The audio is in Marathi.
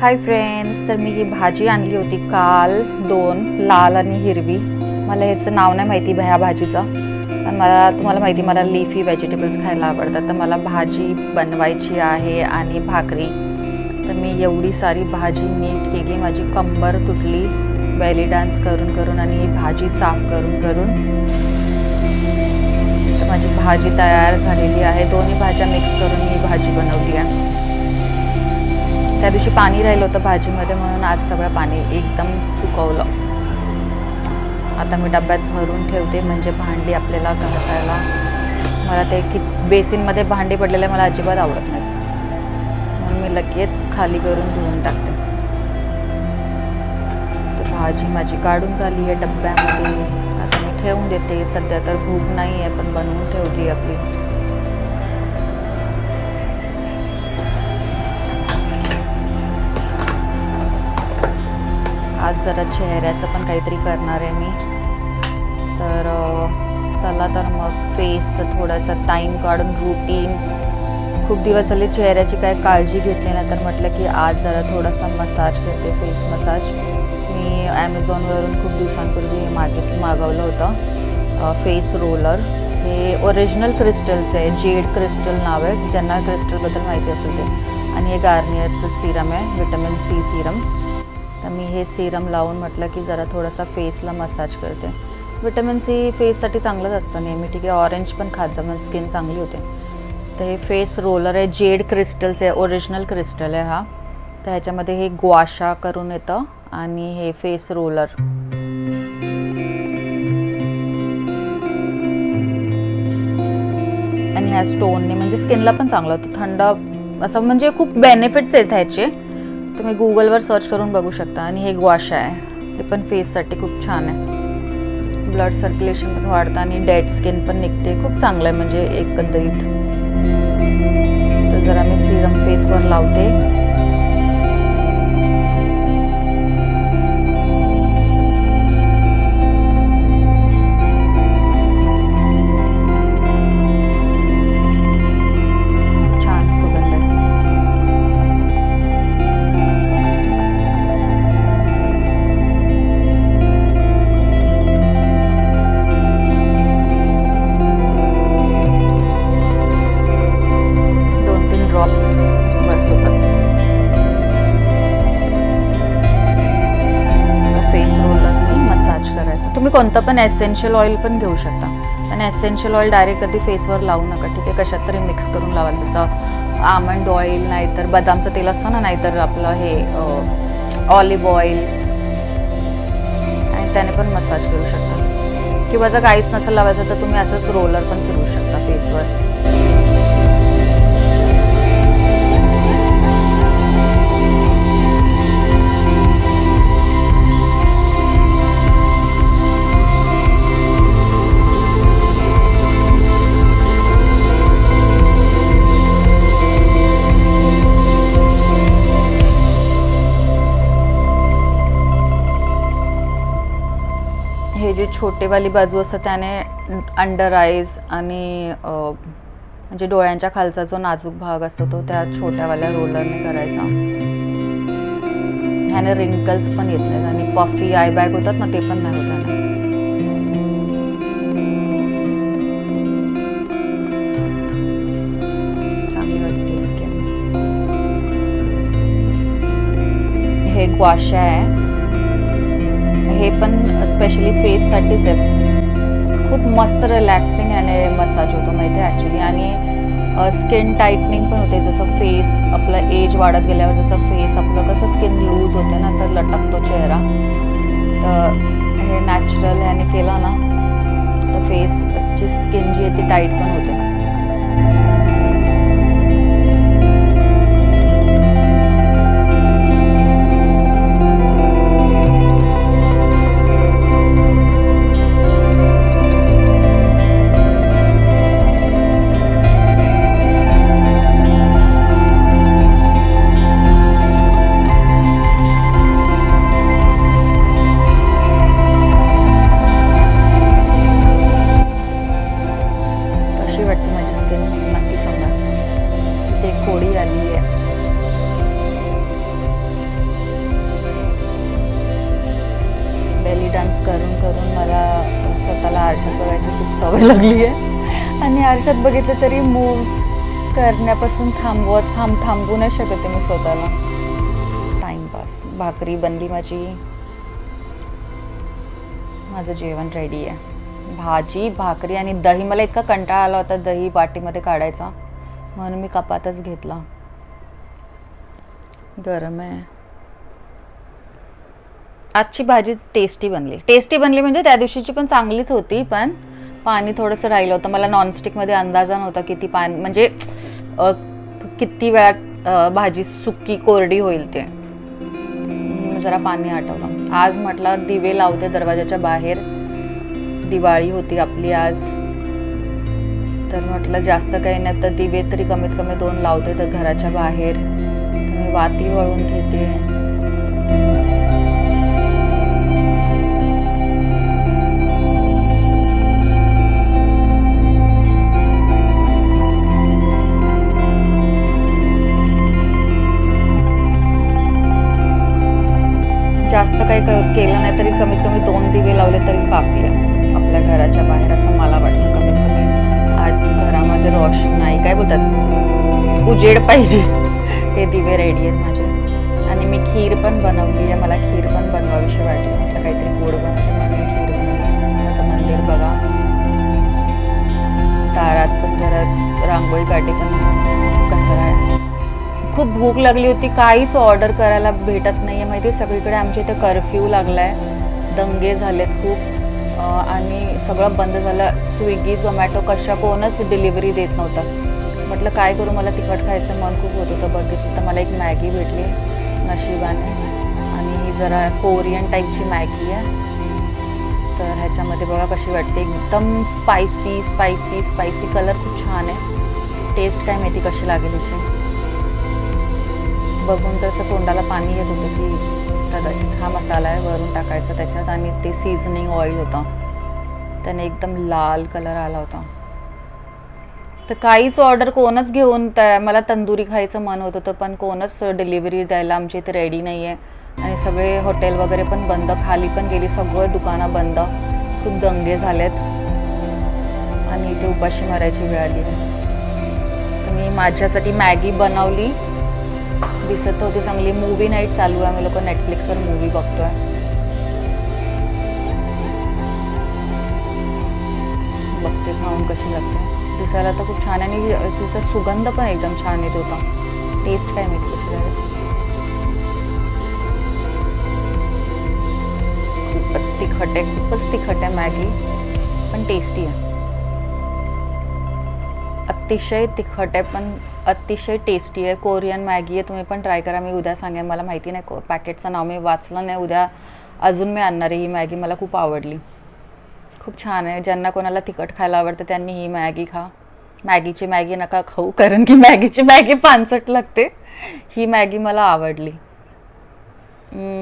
हाय फ्रेंड्स तर मी ही भाजी आणली होती काल दोन लाल आणि हिरवी. मला ह्याचं नाव नाही माहिती ह्या भाजीचं पण मला तुम्हाला माहिती मला लिफी व्हेजिटेबल्स खायला आवडतात. तर मला भाजी बनवायची आहे आणि भाकरी. तर मी एवढी सारी भाजी नीट केली माझी कंबर तुटली. बेली डान्स करून करून आणि ही भाजी साफ करून करून. तर माझी भाजी तयार झालेली आहे. दोन्ही भाज्या मिक्स करून मी भाजी बनवली आहे. त्या दिवशी पाणी राहिलं होतं भाजीमध्ये म्हणून आज सगळं पाणी एकदम सुकवलं. आता मी डब्यात भरून ठेवते म्हणजे भांडी आपल्याला घासायला. मला ते कि बेसिनमध्ये भांडी पडलेले मला अजिबात आवडत नाही म्हणून मी लगेच खाली करून धुवून टाकते. तर भाजी माझी काढून झाली आहे डब्यामध्ये. आता मी ठेवून देते. सध्या तर भूक नाही आहे पण बनवून ठेवली आपली. आज जरा चेहऱ्याचं पण काहीतरी करणार आहे मी. तर चला तर मग फेसचं थोडंसं टाईम काढून रुटीन खूप दिवस झाले चेहऱ्याची काय काळजी घेतली नाही तर म्हटलं की आज जरा थोडासा मसाज घेते फेस मसाज मी ॲमेझॉनवरून खूप दिवसांपूर्वी हे मागित मागवलं होतं. फेस रोलर हे ओरिजिनल क्रिस्टलचं आहे जेड क्रिस्टल नाव आहे. ज्यांना क्रिस्टलबद्दल माहिती असेल ते. आणि हे गार्नियरचं सिरम आहे विटॅमिन सी सिरम हे सिरम लावून म्हटलं की जरा थोडासा फेसला मसाज करते. विटॅमिन सी फेससाठी चांगलंच असतं नेहमी ठीक आहे? ऑरेंज पण खात जा म्हणजे स्किन चांगली होते. तर हे फेस रोलर आहे जेड क्रिस्टलचं आहे ओरिजिनल क्रिस्टल आहे हा. तर ह्याच्यामध्ये हे ग्वाशा करून येतं आणि हे फेस रोलर आणि ह्या स्टोनने म्हणजे स्किनला पण चांगलं होतं. थंड असं म्हणजे खूप बेनिफिट्स आहेत ह्याचे. तुम्ही गुगलवर सर्च करून बघू शकता. आणि हे ग्वाशा आहे. हे पण फेससाठी खूप छान आहे. ब्लड सर्क्युलेशन पण वाढतं आणि डेड स्किन पण निघते. खूप चांगलं आहे म्हणजे एकंदरीत. तर जरा मी सिरम फेसवर लावते. तुम्ही कोणतं पण एसेन्शियल ऑइल पण घेऊ शकता. पण एसेन्शियल ऑइल डायरेक्ट कधी फेसवर लावू नका. ठीक आहे? कशात तरी मिक्स करून लावा जसं आमंड ऑइल नाहीतर बदामचं तेल असतं ना नाहीतर आपलं हे ऑलिव्ह ऑइल आणि त्याने पण मसाज करू शकता. किंवा जर काहीच नसेल लावायचं तर तुम्ही असंच रोलर पण फिरू शकता फेसवर जे छोटेवाली बाजू असतं त्याने अंडर आईज आणि म्हणजे डोळ्यांच्या खालचा जो नाजूक भाग असतो तो त्या छोट्यावाल्या रोलरने करायचा. ह्याने रिंकल्स पण येत नाहीत आणि पफी आय बॅग होतात ना ते पण नाही होत चांगली वाटते स्किन हे ग्वाशा आहे. हे पण स्पेशली फेससाठीच आहे. खूप मस्त रिलॅक्सिंग याने मसाज होतो माहिती आहे ॲक्च्युली आणि स्किन टाईटनिंग पण होते. जसं फेस आपलं एज वाढत गेल्यावर जसं फेस आपलं कसं स्किन लूज होते ना असं लटकतो चेहरा. तर हे नॅचरल ह्याने केलं ना तर फेसची स्किन जी आहे ती टाईट पण होते. डान्स करून करून मला स्वतःला आरशात बघायची खूप सवय लागली आहे आणि आरशात बघितलं तरी मूव्स करण्यापासून थांबवत थांब थांबू नाही शकते मी स्वतःला. टाईमपास भाकरी बनली माझी. माझं जेवण रेडी आहे. भाजी भाकरी आणि दही. मला इतका कंटाळा आला होता दही वाटीमध्ये काढायचा. म्हणून मी कपातच घेतला. गरम आहे. आजची भाजी टेस्टी बनली. टेस्टी बनली म्हणजे त्या दिवशीची पण चांगलीच होती पण पाणी थोडंसं राहिलं होतं. मला नॉनस्टिकमध्ये अंदाजा नव्हता किती पाणी म्हणजे किती वेळात भाजी सुकी कोरडी होईल ते. जरा पाणी आठवलं. आज म्हटलं दिवे लावते दरवाजाच्या बाहेर. दिवाळी होती आपली आज. तर म्हटलं जास्त काही नाही तर दिवे तरी कमीत कमी दोन लावते तर घराच्या बाहेर. तर मी वाती वळून घेते. जास्त काही केलं नाही तरी कमीत कमी दोन दिवे लावले तरी काफी आहे. आपल्या घराच्या बाहेर असं मला वाटतं कमीत कमी आज घरामध्ये रोशन नाही. काय बोलतात? उजेड पाहिजे. हे दिवे रेडी आहेत माझे. आणि मी खीर पण बनवली आहे. मला खीर पण बनवावीशी वाटली. म्हटलं काहीतरी गोड बनवते म्हणून मी खीर बनवली. माझं मंदिर बघा. दारात पण जरा रांगोळी काढली पण खूप भूक लागली होती. काहीच ऑर्डर करायला भेटत नाही आहे माहिती आहे. सगळीकडे आमच्या इथे कर्फ्यू लागला आहे दंगे झालेत खूप. आणि सगळं बंद झालं. स्विगी झोमॅटो कशा कोणच डिलिव्हरी देत नव्हतं. म्हटलं काय करू? मला तिखट खायचं मन खूप होत होतं. बघितलं तर मला एक मॅगी भेटली. नशिबाने. आणि जरा कोरियन टाईपची मॅगी आहे. तर ह्याच्यामध्ये बघा कशी वाटते. एकदम स्पायसी स्पायसी स्पायसी कलर खूप छान आहे. टेस्ट काय माहिती कशी लागेल हिची बघून तर असं तोंडाला पाणी येत होतं की कदाचित हा मसाला आहे वरून टाकायचा त्याच्यात आणि ते सीझनिंग ऑइल होतं. त्याने एकदम लाल कलर आला होता. तर काहीच ऑर्डर कोणच घेऊन त्या मला तंदुरी खायचं मन होत होतं पण कोणच डिलिव्हरी द्यायला आमच्या इथे रेडी नाही आहे आणि सगळे हॉटेल वगैरे पण बंद खाली पण गेली सगळं दुकानं बंद. खूप दंगे झालेत. आणि इथे उपाशी मारायची वेळ आली तर मी माझ्यासाठी मॅगी बनवली. दिसत होती चांगली मूवी नाईट चालू आहे. आम्ही लोक नेटफ्लिक्सवर मूवी बघतोय. बघते खाऊन कशी लागते. दिसायला तर खूप छान आहे. आणि तिचा सुगंध पण एकदम छान येत होता. टेस्ट काय माहिती कशी लागेल खूपच तिखट आहे. खूपच तिखट आहे मॅगी. पण टेस्टी आहे. अतिशय तिखट आहे पण अतिशय टेस्टी आहे. कोरियन मॅगी आहे तुम्ही पण ट्राय करा. मी उद्या सांगेन. मला माहिती नाही को पॅकेटचं नाव मी वाचलं नाही. उद्या अजून मी आणणार आहे. ही मॅगी मला खूप आवडली. खूप छान आहे. ज्यांना कोणाला तिखट खायला आवडतं त्यांनी ही मॅगी खा. मॅगीची मॅगी नका खाऊ कारण की मॅगीची मॅगी पानसट लागते. ही मॅगी मला आवडली.